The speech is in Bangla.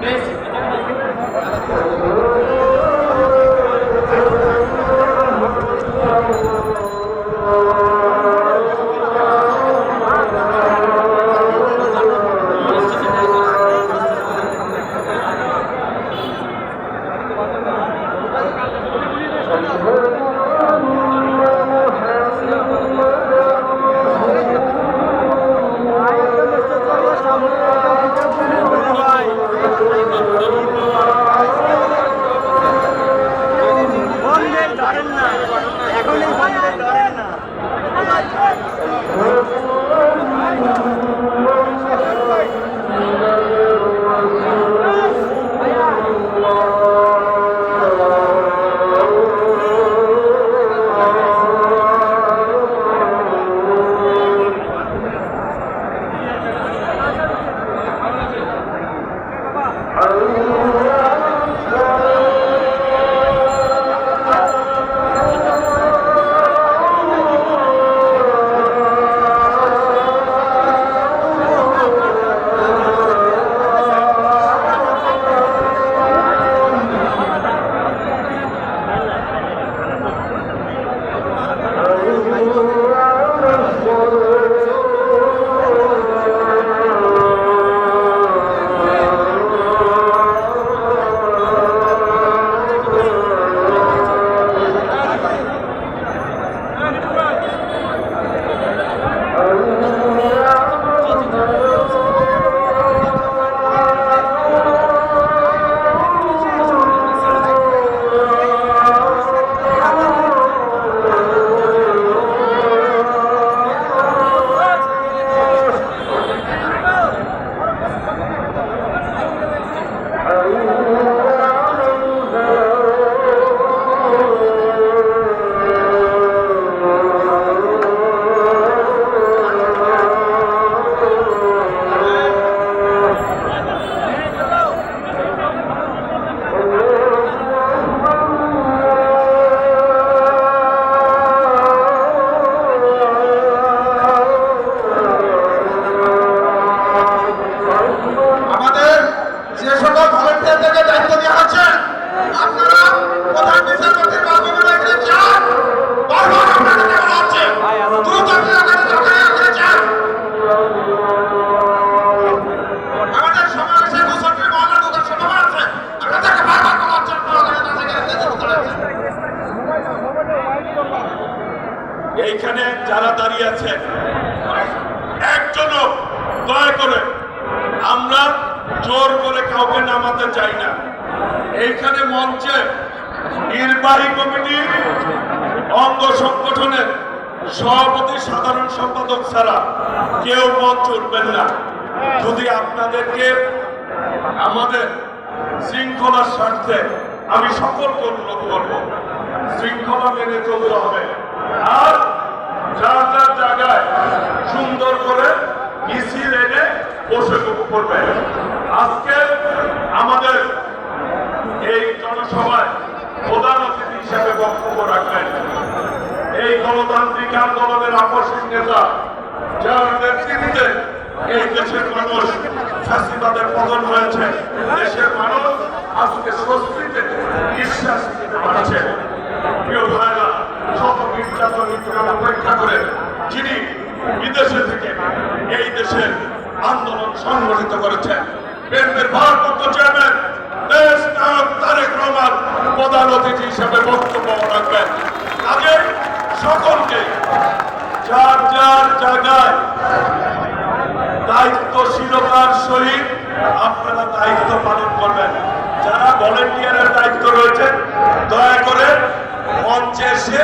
প্লিজ ধরেন না। এখনই আমাদের যে সকল ভলেন্টিয়ারদেরকে দায়িত্ব দেওয়া হচ্ছে, আপনারা প্রধান বিচারপতির এখানে যান বারবার হচ্ছে দ্রুত আমাদের আছে। এইখানে যারা দাঁড়িয়ে আছেন, একজনও দয়া করে আমরা জোর করে কাউকে নামাতে চাই না। এইখানে মঞ্চে নির্বাহী কমিটি অঙ্গ সংগঠনের সভাপতি সাধারণ সম্পাদক ছাড়া কেউ মঞ্চ উঠবেন না। যদি আপনাদেরকে আমাদের শৃঙ্খলার স্বার্থে আমি সকলকে অনুরোধ করব, শৃঙ্খলা মেনে চলতে হবে। আর যার যার জায়গায় সুন্দর করে মিছিল এনে বসে করবে আজকে আমাদের এই জনসভায় প্রধান অতিথি হিসেবে বক্তব্য রাখবেন এই গণতান্ত্রিক আন্দোলনের আকর্ষণ নেতা, যার নেতৃত্বে এই দেশের মানুষ ফাঁসিবাদের পতন হয়েছে। দেশের মানুষ আজকে স্বস্তিতে বিশ্বাস পারছে। প্রিয় ভাইরা, শত নির্যাতন উপেক্ষা করে যিনি বিদেশে থেকে এই দেশের আন্দোলন সংগঠিত করেছেন বিএনপির ভারপ্রাপ্ত চেয়ারম্যান দেশ নায়ক তারেক রহমান, প্রধান অতিথি হিসেবে বক্তব্য রাখবেন। আগে সকলকে যার যার জায়গায় দায়িত্বশীলতার সহিত আপনারা দায়িত্ব পালন করবেন। যারা ভলেন্টিয়ারের দায়িত্ব রয়েছে, দয়া করে মঞ্চে এসে